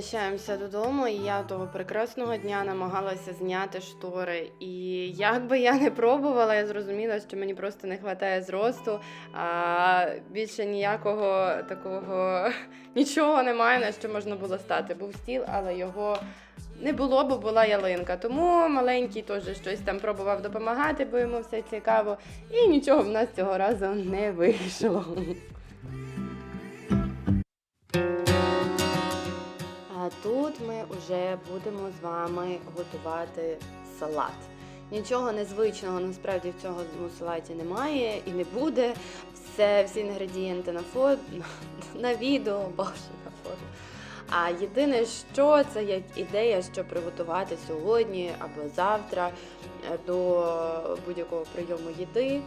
переміщаємося додому, і я того прекрасного дня намагалася зняти штори. І як би я не пробувала, я зрозуміла, що мені просто не вистачає зросту. А більше ніякого такого нічого немає, на що можна було стати. Був стіл, але його не було, бо була ялинка. Тому маленький теж щось там пробував допомагати, бо йому все цікаво. І нічого в нас цього разу не вийшло. Тут ми вже будемо з вами готувати салат. Нічого незвичного насправді в цьому салаті немає і не буде. Все, всі інгредієнти на фото, на відео, боже, на фото. А єдине, що це як ідея, що приготувати сьогодні або завтра е, до будь-якого прийому їди.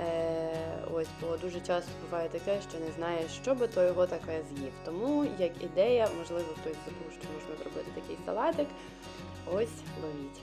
Е, ось, бо дуже часто буває таке, що не знаєш, що би то його таке з'їв. Тому як ідея, можливо, хтось забув, що можна зробити такий салатик. Ось ловіть.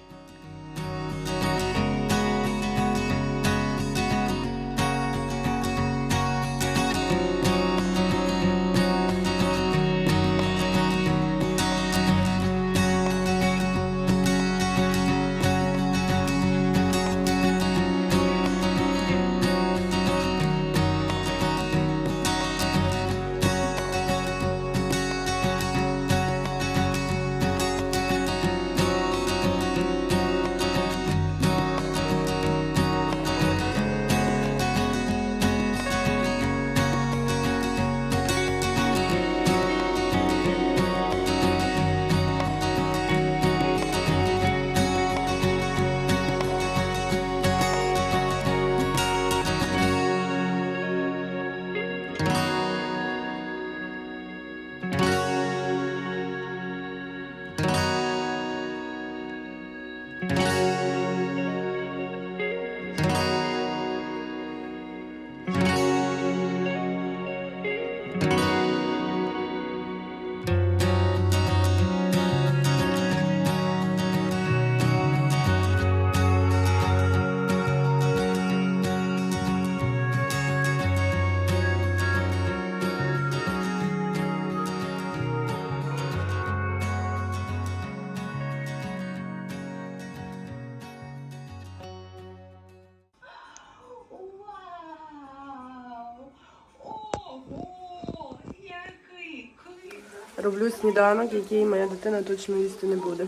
Роблю сніданок, який моя дитина точно їсти не буде.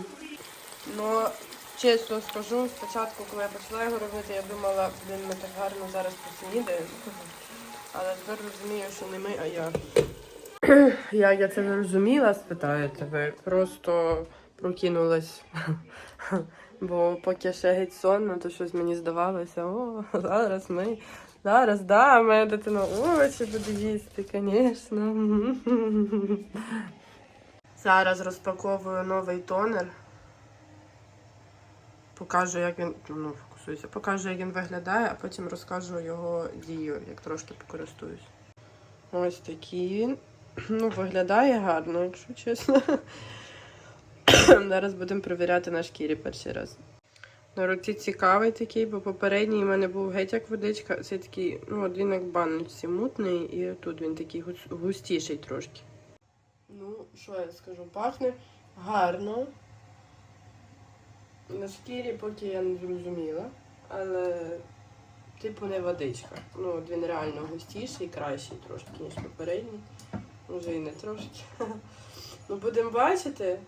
Ну, чесно скажу, спочатку, коли я почала його робити, я думала, блін, ми так гарно зараз поснідаємо. Але тепер розумію, що не ми, а я. Як я це зрозуміла, спитаєте ви. Просто прокинулась. Бо поки ще геть сонно, то щось мені здавалося, о, зараз ми. Зараз, да, моя дитина овочі буде їсти, звісно. Зараз розпаковую новий тонер. Покажу, як він. Ну, фокусуюся. Покажу, як він виглядає, а потім розкажу його дію, як трошки покористуюсь. Ось такий він. Ну, виглядає гарно, якщо чесно. Зараз будемо перевіряти на шкірі перший раз. На руці цікавий такий, бо попередній у мене був геть як водичка. Це такий, ну, от він як в баночці мутний, і тут він такий густіший трошки. Ну, що я скажу, пахне гарно. На шкірі поки я не зрозуміла, але типу не водичка. Ну, от він реально густіший, кращий трошки, ніж попередній. Може і не трошки. Ну, будемо бачити,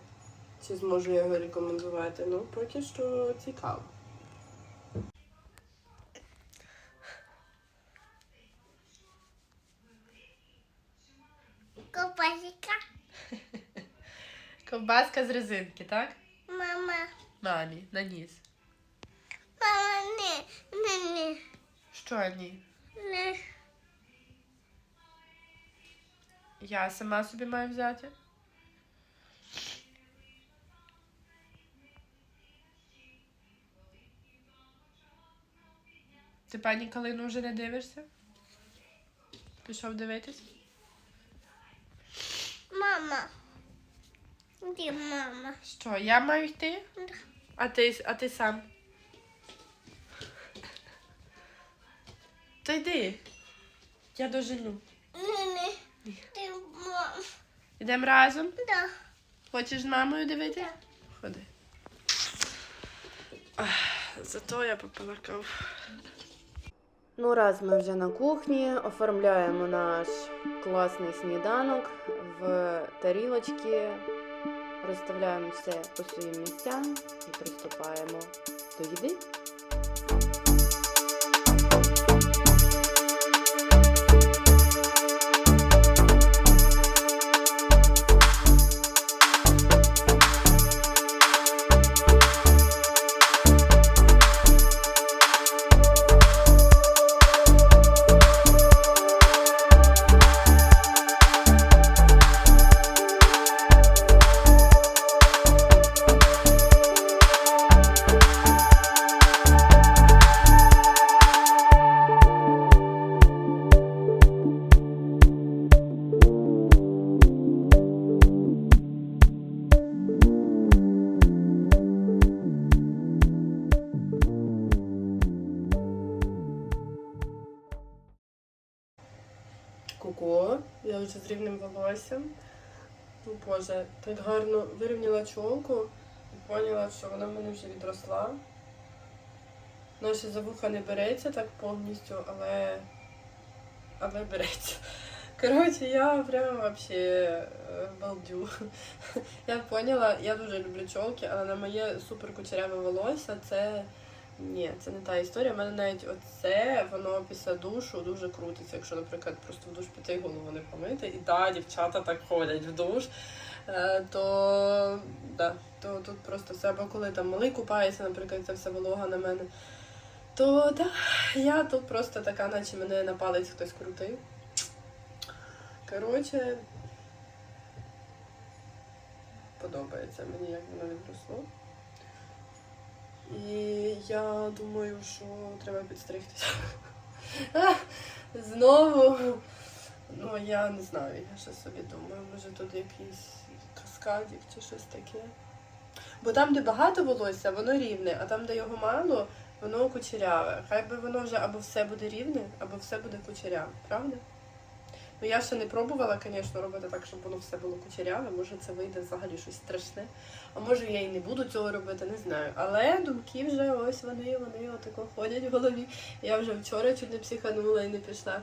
чи зможу я його рекомендувати. Ну, поки що цікаво. Ковбаска з резинки, так? Мама. Мамі, на ніс. Мама, не, не, не, Що ні? не. Я сама собі маю взяти. Ти пані Калину вже не дивишся? Пішов дивитись? Мама. Де мама? Що, я маю йти? Да. А ти, а ти сам? То йди. Я дожену. Не, не. Ти мама. Йдемо разом? Да. Хочеш з мамою дивитися? Ходи. Зато я попила каву. Ну, раз ми вже на кухні, оформляємо наш класний сніданок в тарілочки, розставляємо все по своїм місцям і приступаємо до їди. Ку-ку, я вже з рівним волоссям. Ну, Боже, так гарно вирівняла чолку і поняла, що вона в мене вже відросла. Вона ще за вуха не береться так повністю, але, але береться. Коротше, я прям вообще е, балдю. Я поняла, я дуже люблю чолки, але на моє супер кучеряве волосся це. Ні, це не та історія. У мене навіть оце, воно після душу дуже крутиться. Якщо, наприклад, просто в душ піти голову не помити. І да, дівчата так ходять в душ. е, То, да, то тут просто все, або коли там малий купається, наприклад, це все волога на мене. То да, я тут просто така, наче мене на палець хтось крутив. Коротше, подобається мені, як воно відросло. І я думаю, що треба підстригтися. Знову. Ну, я не знаю, я ще собі думаю, може тут якийсь каскадик чи щось таке. Бо там, де багато волосся, воно рівне, а там, де його мало, воно кучеряве. Хай би воно вже або все буде рівне, або все буде кучеряве, правда? Ну я ще не пробувала, звісно, робити так, щоб воно все було кучеряве. Може це вийде взагалі щось страшне. А може я і не буду цього робити, не знаю. Але думки вже ось вони, вони отако ходять в голові. Я вже вчора чуть не психанула і не пішла.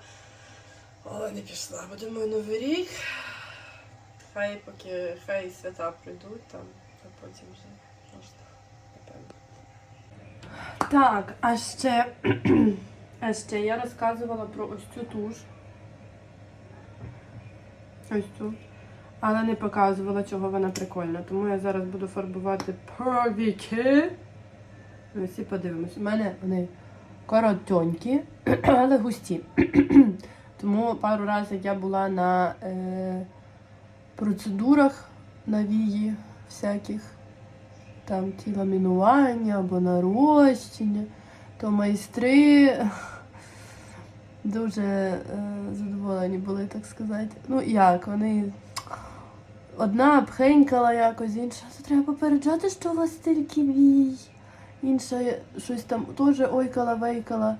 Але не пішла. Бо думаю, новий рік. Хай поки хай свята прийдуть там, а потім вже можна. Так, а ще, а ще я розказувала про ось цю туш. Ось цю. Але не показувала, чого вона прикольна. Тому я зараз буду фарбувати повіки. Ось і подивимось. У мене вони коротенькі, але густі. Тому пару разів я була на е, процедурах на вії всяких, там ті ламінування або нарощення, то майстри дуже е, задоволені були, так сказати. Ну як, вони. Одна пхенькала якось, інша це треба попереджати, що у вас стільки вій. Інша щось там теж ойкала, вейкала.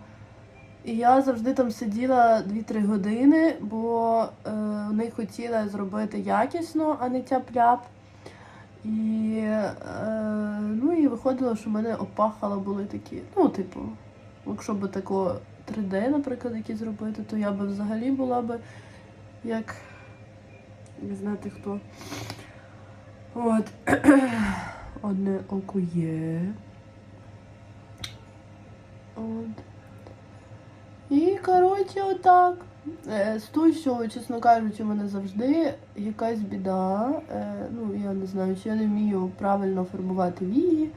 І я завжди там сиділа 2-3 години, бо е, вони хотіли зробити якісно, а не тяп-ляп. І, е, ну, і виходило, що в мене опахала були такі. Ну, типу, якщо б тако 3D, наприклад, які зробити, то я би взагалі була би як не знати хто. От. Одне око є. От. І, коротше, отак. Е, З тушю, чесно кажучи, у мене завжди якась біда. Е, ну, я не знаю, чи я не вмію правильно фарбувати вії,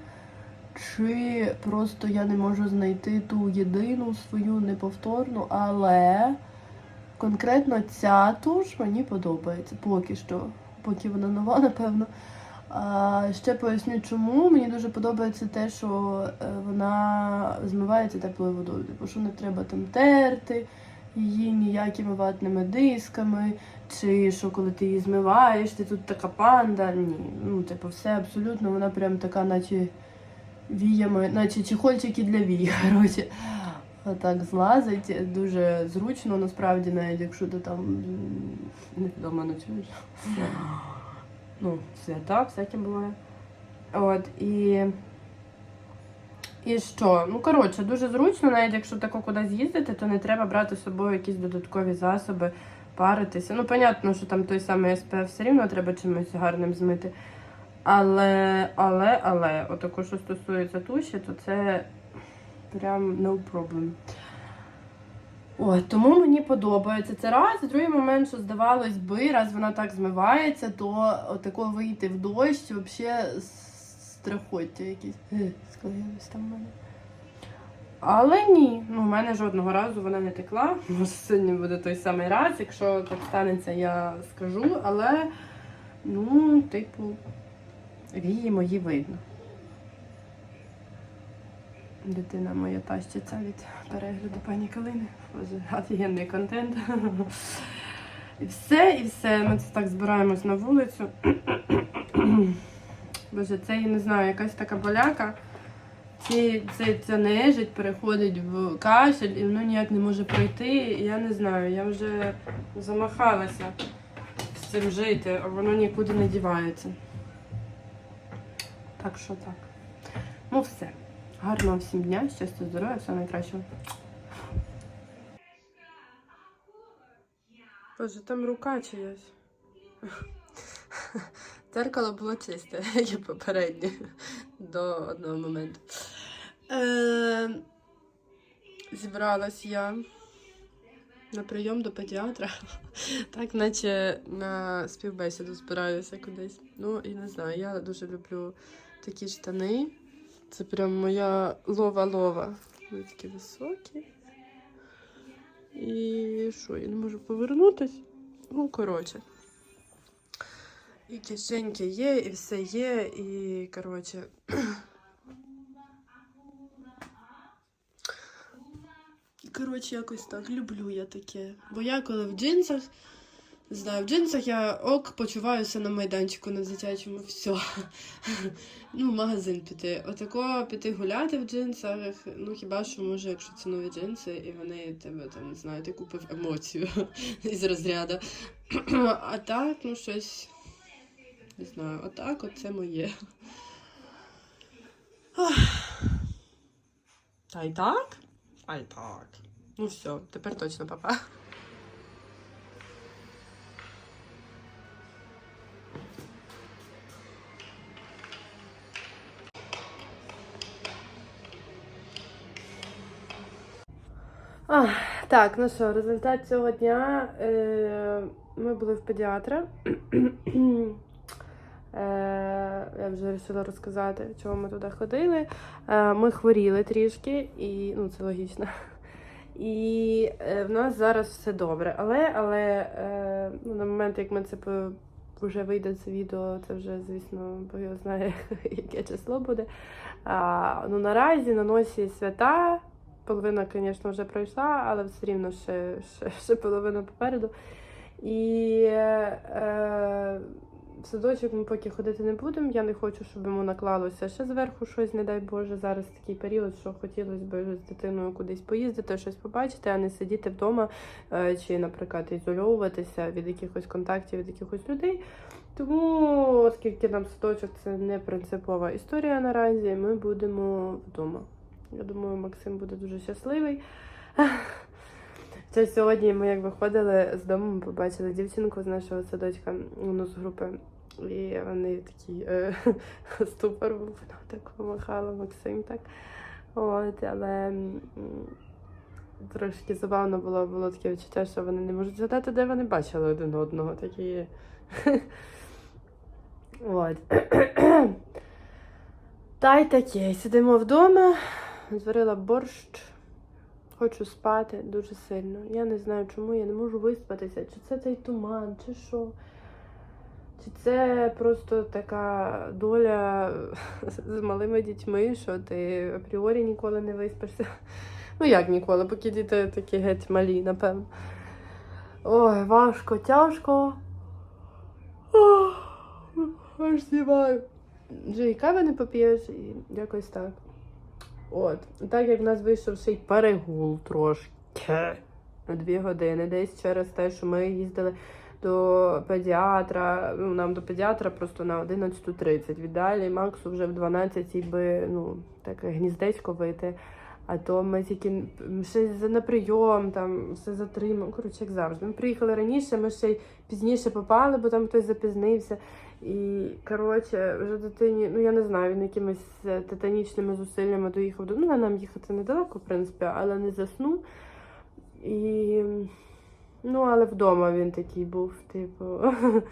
чи просто я не можу знайти ту єдину свою неповторну, але конкретно ця туш мені подобається поки що, поки вона нова, напевно. А ще поясню, чому мені дуже подобається те, що е, вона змивається теплою водою. Типу, що не треба там терти її ніякими ватними дисками, чи що коли ти її змиваєш, ти тут така панда. Ні, ну типу, все абсолютно, вона прям така, наче віями, наче чехольчики для вій. Коротше. Отак злазить, дуже зручно, насправді, навіть якщо ти там вдома ночуєш. Ну, свята, всяке буває. От, і. І що? Ну, коротше, дуже зручно, навіть якщо тако кудись їздити, то не треба брати з собою якісь додаткові засоби, паритися. Ну, понятно, що там той самий SPF все рівно треба чимось гарним змити. Але, але, але, отако, що стосується туші, то це прям no problem. Ой, тому мені подобається це раз. Другий момент, що здавалось би, раз вона так змивається, то отако вийти в дощ, взагалі страхоття якісь. Склеїлось там в мене. Але ні, ну в мене жодного разу вона не текла. Може, сьогодні буде той самий раз. Якщо так станеться, я скажу. Але, ну, типу, вії мої видно. Дитина моя тащиться від перегляду пані Калини. Офігенний контент. І все, і все. Ми це так збираємось на вулицю. Боже, це я не знаю, якась така боляка. Ці, це, ця нежить переходить в кашель і воно ніяк не може пройти. Я не знаю, я вже замахалася з цим жити, а воно нікуди не дівається. Так що так. Ну все. Гарного всім дня, щастя, здоров'я, все найкращого. Боже, там рука чиясь. Дзеркало було чисте, як попереднє до одного моменту. Е, зібралась я на прийом до педіатра, так наче на співбесіду збираюся кудись. Ну і не знаю, я дуже люблю такі штани. Це прям моя лова-лова. Вони такі високі. І що, я не можу повернутись? Ну, коротше. І кишеньки є, і все є, і коротше. Коротше, якось так люблю я таке. Бо я коли в джинсах, не знаю, в джинсах я ок, почуваюся на майданчику на дитячому, все. Ну, в магазин піти. Отако піти гуляти в джинсах. Ну хіба що може, якщо це нові джинси, і вони тебе там не знаю, ти купив емоцію із розряду. А так, ну щось. Не знаю, отак от це моє. Та й так? А й так. Ну все, тепер точно папа. А, так, ну що, результат цього дня. Е, ми були в педіатра. Е, я вже вирішила розказати, чого ми туди ходили. Е, ми хворіли трішки, і ну це логічно. І е, в нас зараз все добре. Але, але е, ну, на момент, як ми це по- вже вийде це відео, це вже, звісно, Бог його знає, яке число буде. А, ну, наразі на носі свята. Половина, звісно, вже пройшла, але все рівно ще, ще, ще половина попереду. І е, в садочок ми поки ходити не будемо. Я не хочу, щоб йому наклалося ще зверху щось, не дай Боже. Зараз такий період, що хотілося б з дитиною кудись поїздити, щось побачити, а не сидіти вдома е, чи, наприклад, ізольовуватися від якихось контактів, від якихось людей. Тому, оскільки нам садочок це не принципова історія наразі, ми будемо вдома. Я думаю, Максим буде дуже щасливий. Це сьогодні ми як виходили з дому, ми побачили дівчинку з нашого садочка, ну, з групи. І вони такі е, ступор був, вона так помахала Максим так. От, але трошки забавно було, було таке відчуття, що вони не можуть згадати, де вони бачили один одного. Такі. От. Та й таке. Сидимо вдома, зварила борщ. Хочу спати дуже сильно. Я не знаю, чому я не можу виспатися. Чи це цей туман, чи що. Чи це просто така доля з малими дітьми, що ти апріорі ніколи не виспишся. Ну як ніколи, поки діти такі геть малі, напевно. Ой, важко, тяжко. Аж знімаю. Вже кави не поп'єш, і якось так. От. Так як в нас вийшов ще й перегул трошки на дві години, десь через те, що ми їздили до педіатра. Ну, нам до педіатра просто на 11.30 віддалі. Максу вже в 12 би ну, таке гніздечко вийти. А то ми тільки ще на прийом, там все затримали. Коротше, як завжди. Ми приїхали раніше, ми ще й пізніше попали, бо там хтось запізнився. І коротше, вже дитині, ну я не знаю, він якимись е, титанічними зусиллями доїхав до. Ну, нам їхати недалеко, в принципі, але не заснув. І ну, але вдома він такий був, типу.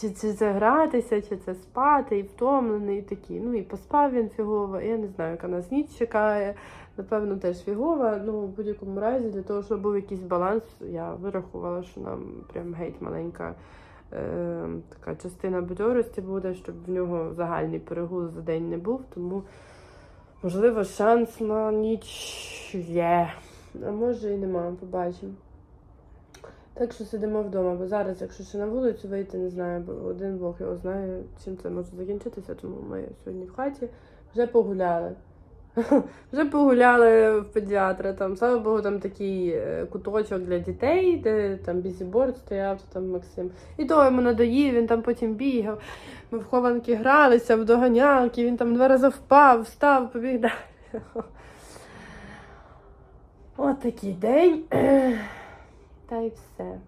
Чи, чи це гратися, чи це спати, і втомлений, і такий. Ну і поспав він фігово. Я не знаю, яка нас ніч чекає. Напевно, теж фігова. Ну, в будь-якому разі, для того, щоб був якийсь баланс, я вирахувала, що нам прям геть маленька е, така частина бадьорості буде, щоб в нього загальний перегул за день не був. Тому, можливо, шанс на ніч є. А може і нема, побачимо. Так що сидимо вдома, бо зараз, якщо ще на вулицю вийти, не знаю, бо один Бог його знає, чим це може закінчитися, тому ми сьогодні в хаті вже погуляли. Вже погуляли в педіатра. Там, слава Богу, там такий е, куточок для дітей, де там бізіборд стояв, то там Максим. І то йому надоїв, він там потім бігав. Ми в хованки гралися, в доганялки, він там два рази впав, встав, побіг далі. От такий день. Та й все.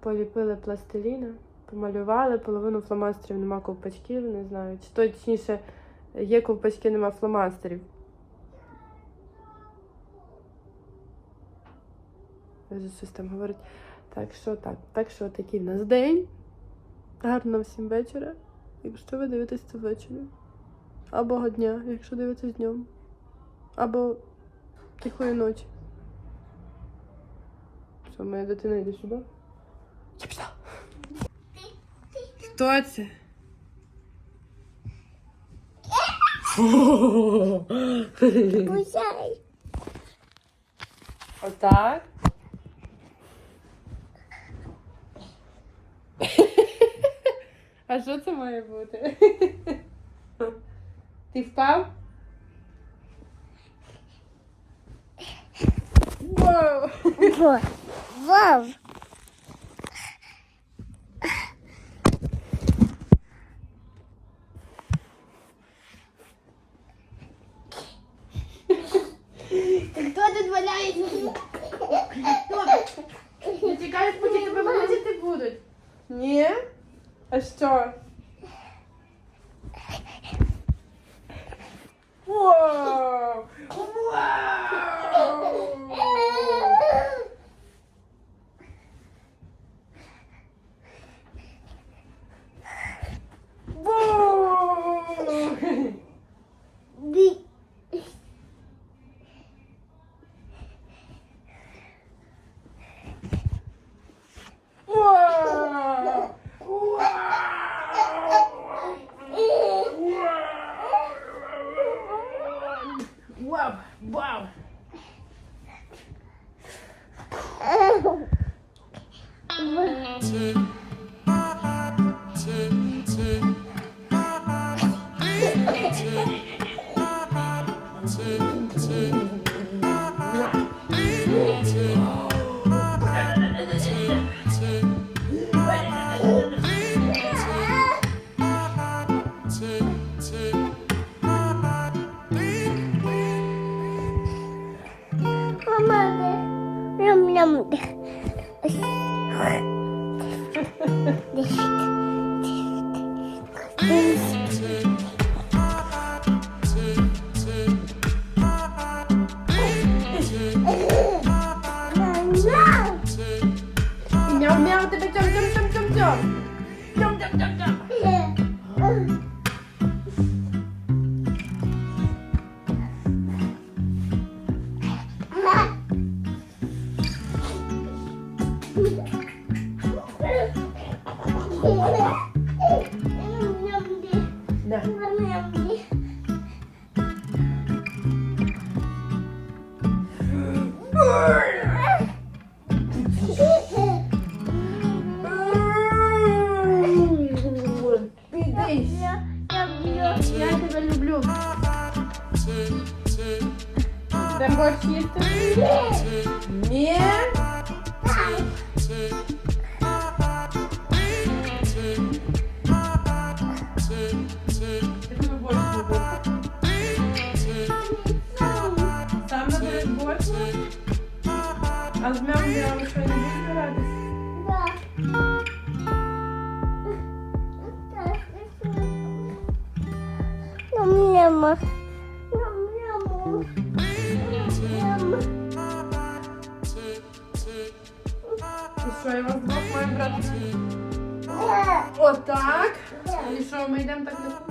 Поліпили пластиліна, помалювали, половину фломастерів нема ковпачків, не знаю. Чи точніше є ковпачки, нема фломастерів. Там говорить. Так що так, так що такий в нас день. Гарного всім вечора. Якщо ви дивитесь це ввечері. Або дня, якщо дивитесь днем. Або тихої ночі. Що, моя дитина йде сюди? Я пішла. Хто це? Отак. А що це має бути? Ти впав? Вау! Вау. Да. А з м'ям-м'ям що не будеш гратись? Да. Ням-ням. Ням-ням. Ням. І що, я вас двох маю брати? Е, Отак. І що, ми йдемо так на кухню?